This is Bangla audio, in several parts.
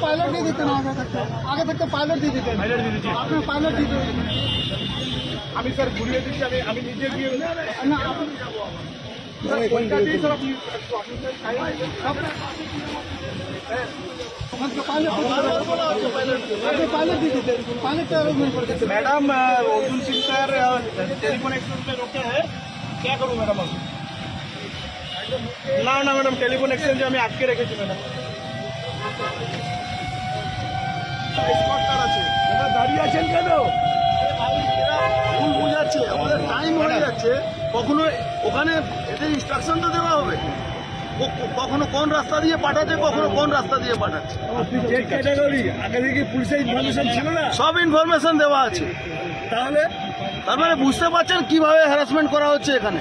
पायलट नहीं देते ना आगे तक आगे तक तो पायलट नहीं देते आपने पायलट नहीं देते अभी सर घूमिए आम्ही आम्ही नीचे ना आपण আমি নিজে গিয়ে না আপনি কলকাতায় স্যার আপনি আপনি স্যার আপনাকে পাইলট আপনি পাইলট দিয়ে দিতেন পাইলটটা অ্যারেঞ্জমেন্ট করে দিতেন madam Arjun Singh sir telephone exchange में रोके हैं क्या करूँ मैडम अब না না ম্যাডাম টেলিফোন এক্সচেঞ্জে আমি আটকে রেখেছি ম্যাডাম দাঁড়িয়ে আছেন কেন ভুল বোঝাচ্ছে আমাদের টাইম হয়ে যাচ্ছে কখনো ওখানে এদের ইনস্ট্রাকশন তো দেওয়া হবে। কখনো কোন রাস্তা দিয়ে পাঠাচ্ছে কখনো কোন রাস্তা দিয়ে পাঠাচ্ছে। আপনি যে ক্যাটাগরি আগে থেকে পুলিশের ছিল সব ইনফরমেশন দেওয়া আছে। তাহলে? তার মানে বুঝতে পারছেন কীভাবে হ্যারাসমেন্ট করা হচ্ছে এখানে?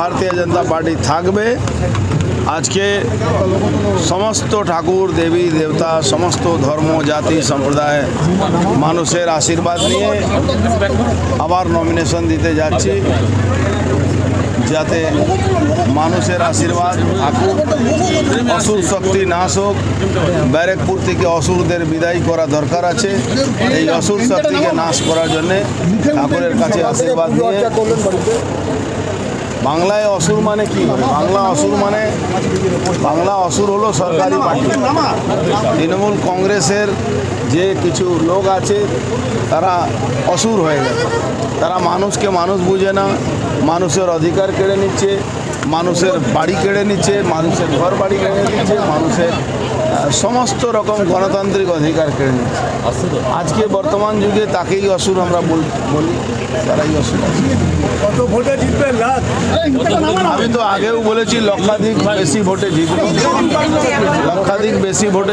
ভারতীয় জনতা পার্টি থাকবে। আজকে সমস্ত ঠাকুর, দেবী, দেবতা, সমস্ত ধর্ম, জাতি, সম্প্রদায় মানুষের আশীর্বাদ নিয়ে আবার নমিনেশন দিতে যাচ্ছি। যাতে মানুষের আশীর্বাদ থাকুক অসুর শক্তি নাশ হোক। ব্যারেকপুর থেকে অসুরদের বিদায় করা দরকার আছে। এই অসুর শক্তিকে নাশ করার জন্যে ঠাকুরের কাছে আশীর্বাদ নিয়ে বাংলায় অসুর মানে কি? বাংলা অসুর মানে বাংলা অসুর হলো সরকারি পার্টি। তৃণমূল কংগ্রেসের যে কিছু লোক আছে, তারা অসুর হয়ে গেছে। তারা মানুষকে মানুষ বুঝে না, মানুষের অধিকার কেড়ে নিচ্ছে। মানুষের বাড়ি কেড়ে নিচ্ছে, মানুষের ঘর বাড়ি কেড়ে নিচ্ছে, মানুষের সমস্ত রকম গণতান্ত্রিক অধিকার কেড়ে নিচ্ছে। আজকে বর্তমান যুগে তাকেই অসুর আমরা বল- তারাই অসুর। আমি তো আগেও বলেছি, লক্ষাধিক বেশি ভোটে জিতব। লক্ষাধিক বেশি ভোটে